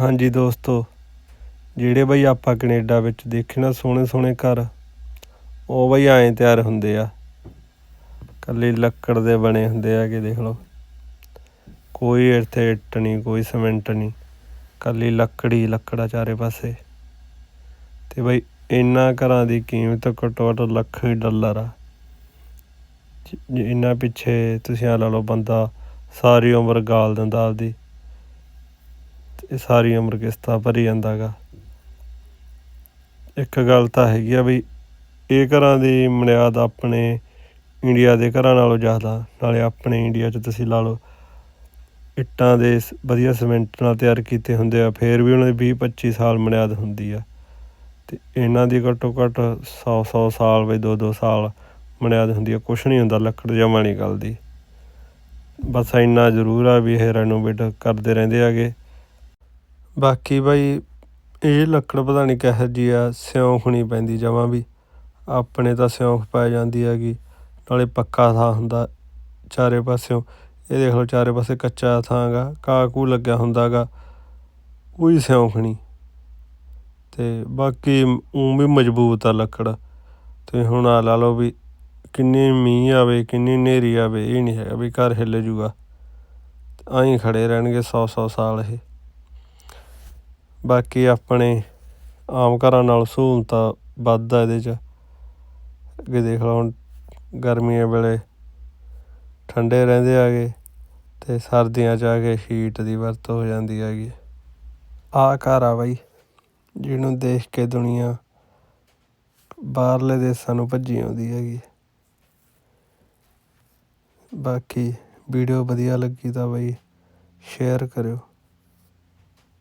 ਹਾਂਜੀ ਦੋਸਤੋ, ਜਿਹੜੇ ਬਈ ਆਪਾਂ ਕੈਨੇਡਾ ਵਿੱਚ ਦੇਖੇ ਨਾ ਸੋਹਣੇ ਸੋਹਣੇ ਘਰ, ਉਹ ਬਈ ਐਂ ਤਿਆਰ ਹੁੰਦੇ ਆ। ਕੱਲੀ ਲੱਕੜ ਦੇ ਬਣੇ ਹੁੰਦੇ ਆ ਕਿ ਦੇਖ ਲਓ। ਕੋਈ ਇੱਥੇ ਇੱਟ ਨਹੀਂ, ਕੋਈ ਸੀਮੈਂਟ ਨਹੀਂ ਕੱਲੀ ਲੱਕੜੀ, ਲੱਕੜਾ ਚਾਰੇ ਪਾਸੇ। ਤੇ ਬਈ ਇਹਨਾਂ ਘਰਾਂ ਦੀ ਕੀਮਤ ਘੱਟੋ ਘੱਟ ਲੱਖ ਡਾਲਰ ਆ। ਜ- ਇਹਨਾਂ ਪਿੱਛੇ ਤੁਸੀਂ ਆ ਲਾ ਲਓ ਬੰਦਾ, ਸਾਰੀ ਉਮਰ ਗਾਲ ਦਿੰਦਾ ਆਪਦੀ। ਤੇ ਸਾਰੀ ਉਮਰ ਕਿਸ਼ਤਾਂ ਭਰੀ ਜਾਂਦਾ ਗਾ ਇੱਕ ਗੱਲ ਤਾਂ ਹੈਗੀ ਆ ਵੀ ਇਹ ਘਰਾਂ ਦੀ ਮਨਿਆਦ ਆਪਣੇ ਇੰਡੀਆ ਦੇ ਘਰਾਂ ਨਾਲੋਂ ਜ਼ਿਆਦਾ, ਨਾਲੇ ਆਪਣੇ ਇੰਡੀਆ 'ਚ ਤੁਸੀਂ ਲਾ ਲਓ, ਇੱਟਾਂ ਦੇ ਸ- ਵਧੀਆ ਸੀਮੈਂਟ ਨਾਲ ਤਿਆਰ ਕੀਤੇ ਹੁੰਦੇ ਆ, ਫੇਰ ਵੀ ਉਹਨਾਂ ਦੀ 20 25 ਸਾਲ ਮਨਿਆਦ ਹੁੰਦੀ ਆ। ਤੇ ਇਹਨਾਂ ਦੀ ਘੱਟੋ ਘੱਟ 100 100 ਸਾਲ ਬਈ 2 2 ਸਾਲ ਮਨਿਆਦ ਹੁੰਦੀ ਆ, ਕੁਛ ਨਹੀਂ ਹੁੰਦਾ ਲੱਕੜ ਜਮਾ ਨਹੀਂ ਗਲਦੀ ਬਸ ਇੰਨਾ ਜ਼ਰੂਰ ਆ ਵੀ ਇਹ ਰੈਨੋਵੇਟ ਕਰਦੇ ਰਹਿੰਦੇ ਆਗੇ। ਬਾਕੀ ਬਾਈ, ਇਹ ਲੱਕੜ ਪਤਾ ਨਹੀਂ ਕਿਹੋ ਜਿਹੀ ਆ ਸਿਉਂਖ ਨਹੀਂ ਪੈਂਦੀ ਜਮਾਂ ਵੀ। ਆਪਣੇ ਤਾਂ ਸਿਉਂਖ ਪੈ ਜਾਂਦੀ ਹੈਗੀ, ਨਾਲੇ ਪੱਕਾ ਥਾਂ ਹੁੰਦਾ ਚਾਰੇ ਪਾਸਿਓਂ। ਇਹ ਦੇਖ ਲਓ ਚਾਰੇ ਪਾਸੇ ਕੱਚਾ ਥਾਂ ਗਾ ਘਾਹ ਘੂ ਲੱਗਿਆ ਹੁੰਦਾ ਗਾ ਕੋਈ ਸਿਉਂਖ ਨਹੀਂ ਤੇ ਬਾਕੀ ਉਹ ਵੀ ਮਜ਼ਬੂਤ ਆ ਲੱਕੜ। ਤੇ ਹੁਣ ਆ ਲਾ ਲਓ ਵੀ ਕਿੰਨੀ ਮੀਂਹ ਆਵੇ, ਕਿੰਨੀ ਹਨੇਰੀ ਆਵੇ, ਇਹ ਨਹੀਂ ਹੈਗਾ ਵੀ ਘਰ ਹਿੱਲ ਜੂਗਾ। ਐਂ ਖੜੇ ਰਹਿਣਗੇ 100 100 ਸਾਲ ਇਹ। ਬਾਕੀ ਆਪਣੇ ਆਮ ਘਰਾਂ ਨਾਲ ਸਹੂਲਤਾਂ ਵੱਧ ਆ ਇਹਦੇ 'ਚ। ਅੱਗੇ ਦੇਖ ਲਓ ਹੁਣ ਗਰਮੀਆਂ ਵੇਲੇ ਠੰਡੇ ਰਹਿੰਦੇ ਹੈਗੇ ਅਤੇ ਸਰਦੀਆਂ 'ਚ ਆ ਕੇ ਹੀਟ ਦੀ ਵਰਤੋਂ ਹੋ ਜਾਂਦੀ ਹੈਗੀ। ਆਹ ਘਰ ਆ ਬਾਈ, ਜਿਹਨੂੰ ਦੇਖ ਕੇ ਦੁਨੀਆ ਬਾਹਰਲੇ ਦੇਸ਼ਾਂ ਨੂੰ ਭੱਜੀ ਆਉਂਦੀ ਹੈਗੀ। ਬਾਕੀ ਵੀਡੀਓ ਵਧੀਆ ਲੱਗੀ ਤਾਂ ਬਾਈ ਸ਼ੇਅਰ ਕਰਿਓ।